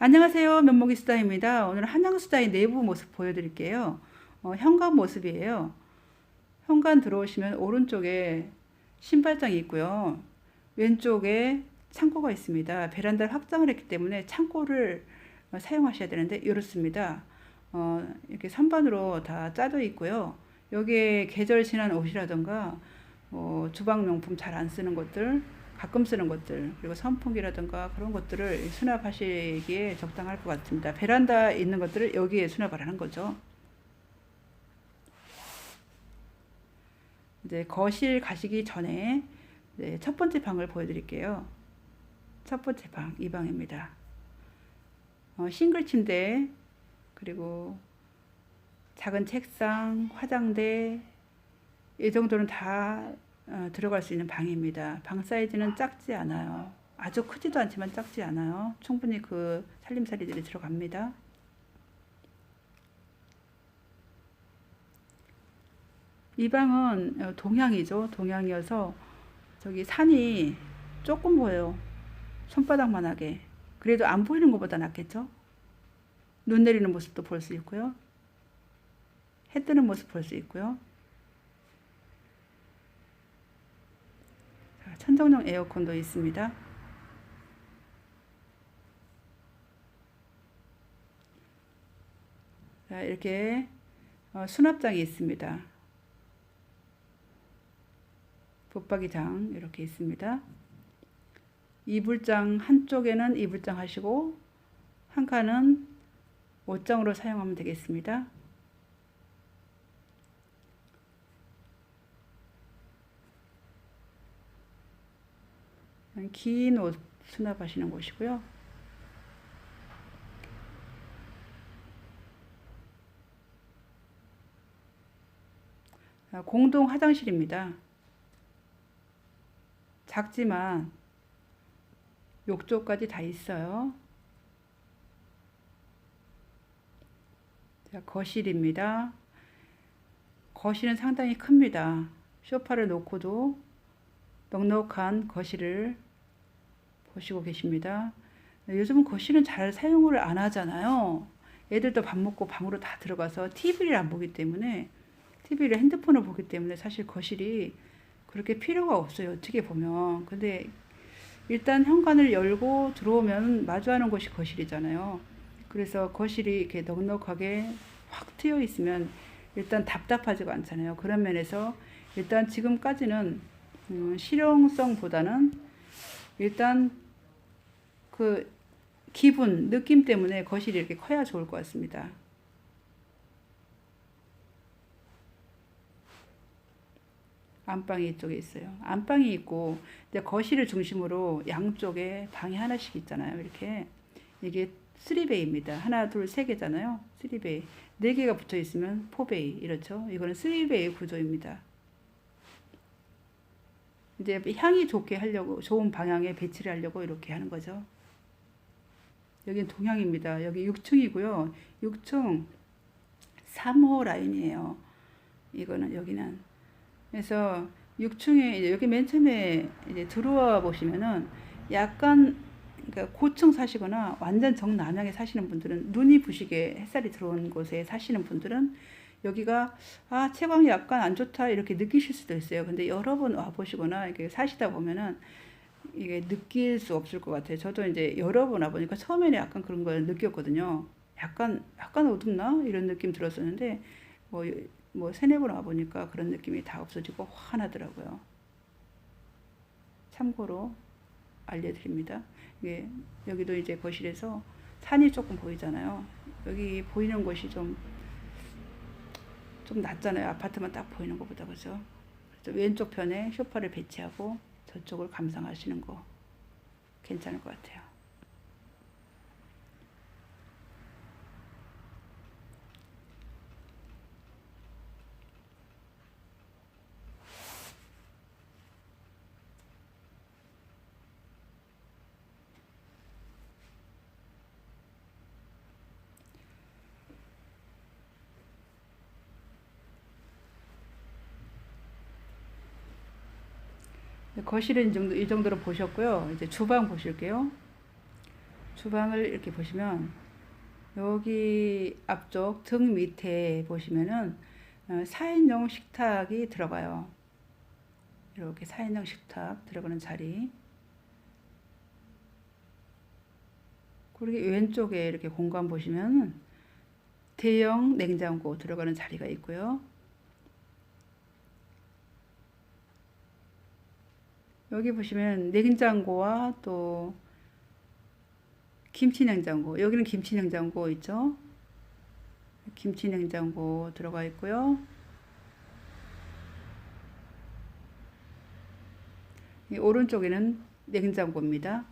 안녕하세요. 면목이 수다입니다. 오늘 한양 수다의 내부 모습 보여드릴게요. 어, 현관 모습이에요. 현관 들어오시면 오른쪽에 신발장이 있고요. 왼쪽에 창고가 있습니다. 베란다를 확장을 했기 때문에 창고를 어, 사용하셔야 되는데 이렇습니다. 어, 이렇게 선반으로 다 짜져 있고요. 여기에 계절 지난 옷이라던가 뭐 주방용품 잘 안 쓰는 것들 가끔 쓰는 것들 그리고 선풍기라든가 그런 것들을 수납하시기에 적당할 것 같습니다. 베란다 있는 것들을 여기에 수납을 하는 거죠. 이제 거실 가시기 전에 네, 첫 번째 방을 보여드릴게요. 첫 번째 방, 이 방입니다. 어, 싱글 침대, 그리고 작은 책상, 화장대, 이 정도는 다 어, 들어갈 수 있는 방입니다. 방 사이즈는 작지 않아요. 아주 크지도 않지만 작지 않아요. 충분히 그 살림살이들이 들어갑니다. 이 방은 어, 동향이죠. 동향이어서 저기 산이 조금 보여요. 손바닥만하게. 그래도 안 보이는 것보다 낫겠죠? 눈 내리는 모습도 볼 수 있고요. 해 뜨는 모습 볼 수 있고요. 천정용 에어컨도 있습니다. 자, 이렇게 어, 수납장이 있습니다. 붙박이장 이렇게 있습니다. 이불장 한쪽에는 이불장 하시고 한 칸은 옷장으로 사용하면 되겠습니다. 긴 옷 수납하시는 곳이고요. 공동 화장실입니다. 작지만 욕조까지 다 있어요. 자, 거실입니다. 거실은 상당히 큽니다. 소파를 놓고도 넉넉한 거실을 보시고 계십니다. 요즘은 거실은 잘 사용을 안 하잖아요. 애들도 밥 먹고 방으로 다 들어가서 TV를 안 보기 때문에 TV를 핸드폰을 보기 때문에 사실 거실이 그렇게 필요가 없어요. 어떻게 보면. 근데 일단 현관을 열고 들어오면 마주하는 곳이 거실이잖아요. 그래서 거실이 이렇게 넉넉하게 확 트여 있으면 일단 답답하지가 않잖아요. 그런 면에서 일단 지금까지는 음, 실용성보다는 일단 그 기분, 느낌 때문에 거실이 이렇게 커야 좋을 것 같습니다. 안방이 이쪽에 있어요. 안방이 있고 이제 거실을 중심으로 양쪽에 방이 하나씩 있잖아요. 이렇게 이게 3베이입니다. 하나, 둘, 세 개잖아요. 3베이. 네 개가 붙어 있으면 4베이 이렇죠. 이거는 3베이 구조입니다. 이제 향이 좋게 하려고 좋은 방향에 배치를 하려고 이렇게 하는 거죠. 여기는 동향입니다. 여기 6층이고요. 6층 3호 라인이에요. 이거는 여기는 그래서 6층에 여기 맨 처음에 이제 들어와 보시면은 약간 그러니까 고층 사시거나 완전 정남향에 사시는 분들은 눈이 부시게 햇살이 들어온 곳에 사시는 분들은 여기가 아 채광이 약간 안 좋다 이렇게 느끼실 수도 있어요. 근데 여러 번 와 보시거나 이렇게 사시다 보면은 이게 느낄 수 없을 것 같아요. 저도 이제 여러 번와 보니까 처음에는 약간 그런 걸 느꼈거든요. 약간 약간 어둡나 이런 느낌 들었었는데 뭐, 뭐 세네 번와 보니까 그런 느낌이 다 없어지고 환하더라고요. 참고로 알려드립니다. 이게 여기도 이제 거실에서 산이 조금 보이잖아요. 여기 보이는 곳이 좀좀 낫잖아요. 아파트만 딱 보이는 것보다 그죠? 왼쪽 편에 쇼파를 배치하고 저쪽을 감상하시는 거 괜찮을 것 같아요. 거실은 이 정도 이 정도로 보셨고요. 이제 주방 보실게요. 주방을 이렇게 보시면 여기 앞쪽 등 밑에 보시면은 어, 4인용 식탁이 들어가요. 이렇게 4인용 식탁 들어가는 자리. 그리고 왼쪽에 이렇게 공간 보시면 대형 냉장고 들어가는 자리가 있고요. 여기 보시면 냉장고와 또 김치 냉장고. 여기는 김치 냉장고 있죠? 김치 냉장고 들어가 있고요. 이 오른쪽에는 냉장고입니다.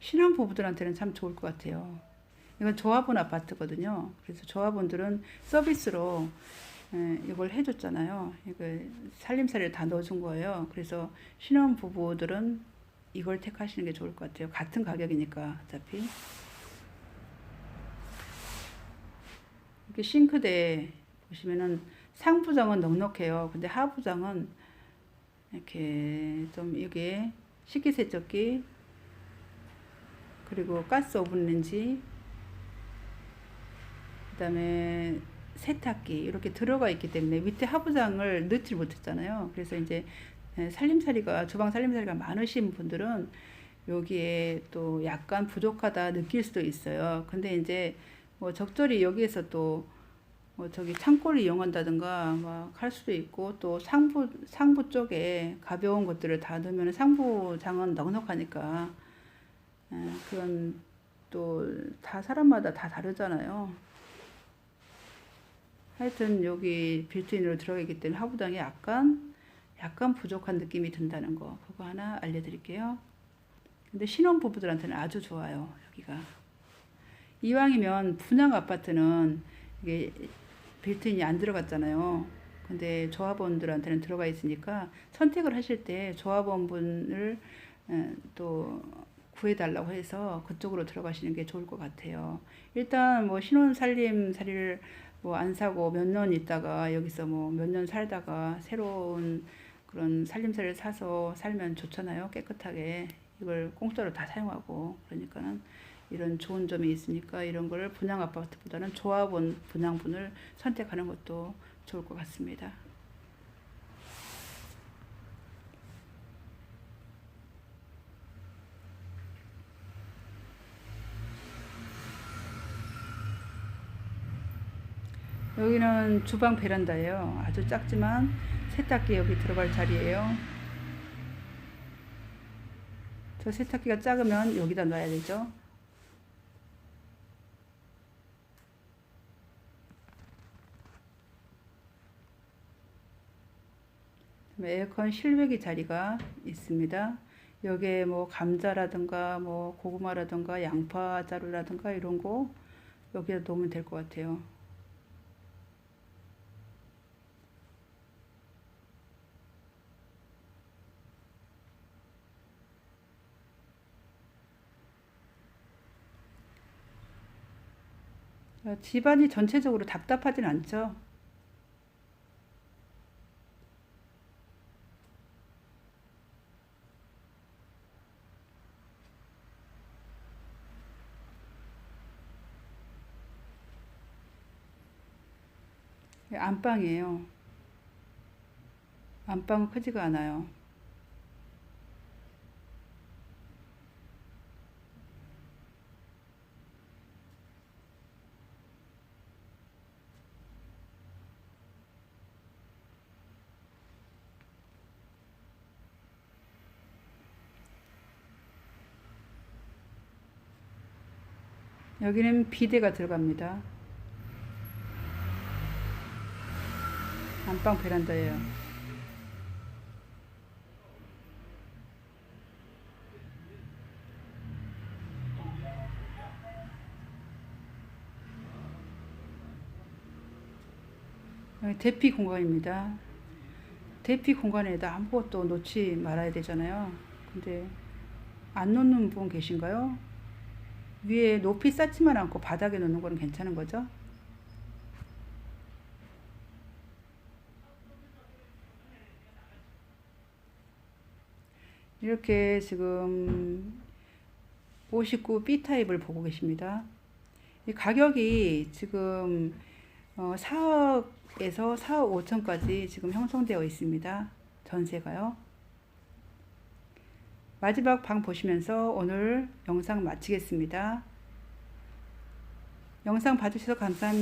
신혼 부부들한테는 참 좋을 것 같아요. 이건 조합원 아파트거든요. 그래서 조합원들은 서비스로 예, 이걸 해줬잖아요. 살림살이를 다 넣어준 거예요. 그래서 신혼 부부들은 이걸 택하시는 게 좋을 것 같아요. 같은 가격이니까 어차피. 이렇게 싱크대 보시면은 상부장은 넉넉해요. 근데 하부장은 이렇게 좀 이게 식기세척기 그리고 가스 오븐 렌지 그다음에 세탁기 이렇게 들어가 있기 때문에 밑에 하부장을 넣지 못했잖아요. 그래서 이제 살림살이가 주방 살림살이가 많으신 분들은 여기에 또 약간 부족하다 느낄 수도 있어요. 근데 이제 뭐 적절히 여기에서 또 뭐 저기 창고를 이용한다든가 막 할 수도 있고 또 상부 상부 쪽에 가벼운 것들을 다 넣으면 상부장은 넉넉하니까 에, 그런 또 다 사람마다 다 다르잖아요. 하여튼 여기 빌트인으로 들어가 있기 때문에 하부장이 약간 약간 부족한 느낌이 든다는 거 그거 하나 알려드릴게요. 근데 신혼 부부들한테는 아주 좋아요 여기가. 이왕이면 분양 아파트는 이게 빌트인이 안 들어갔잖아요. 근데 조합원들한테는 들어가 있으니까 선택을 하실 때 조합원분을 에, 또 구해달라고 해서 그쪽으로 들어가시는 게 좋을 것 같아요. 일단 뭐 신혼 살림 살이를 뭐 안 사고 몇 년 있다가 여기서 뭐 몇 년 살다가 새로운 그런 살림살이를 사서 살면 좋잖아요. 깨끗하게 이걸 공짜로 다 사용하고 그러니까는 이런 좋은 점이 있으니까 이런 걸 분양 아파트보다는 조합원 분양분을 선택하는 것도 좋을 것 같습니다. 여기는 주방 베란다예요. 아주 작지만 세탁기 여기 들어갈 자리예요. 저 세탁기가 작으면 여기다 놔야 되죠. 에어컨 실외기 자리가 있습니다. 여기에 뭐 감자라든가 뭐 고구마라든가 양파 자루라든가 이런 거 여기에 놓으면 될 것 같아요. 집안이 전체적으로 답답하진 않죠. 안방이에요. 안방은 크지가 않아요. 여기는 비데가 들어갑니다. 안방 베란다예요. 대피 공간입니다. 대피 공간에다 아무것도 놓지 말아야 되잖아요. 근데 안 놓는 분 계신가요? 위에 높이 쌓지만 않고 바닥에 놓는 건 괜찮은 거죠? 이렇게 지금 59B 타입을 보고 계십니다. 이 가격이 지금 어, 4억에서 4억 5천까지 지금 형성되어 있습니다. 전세가요. 마지막 방 보시면서 오늘 영상 마치겠습니다. 영상 봐주셔서 감사합니다.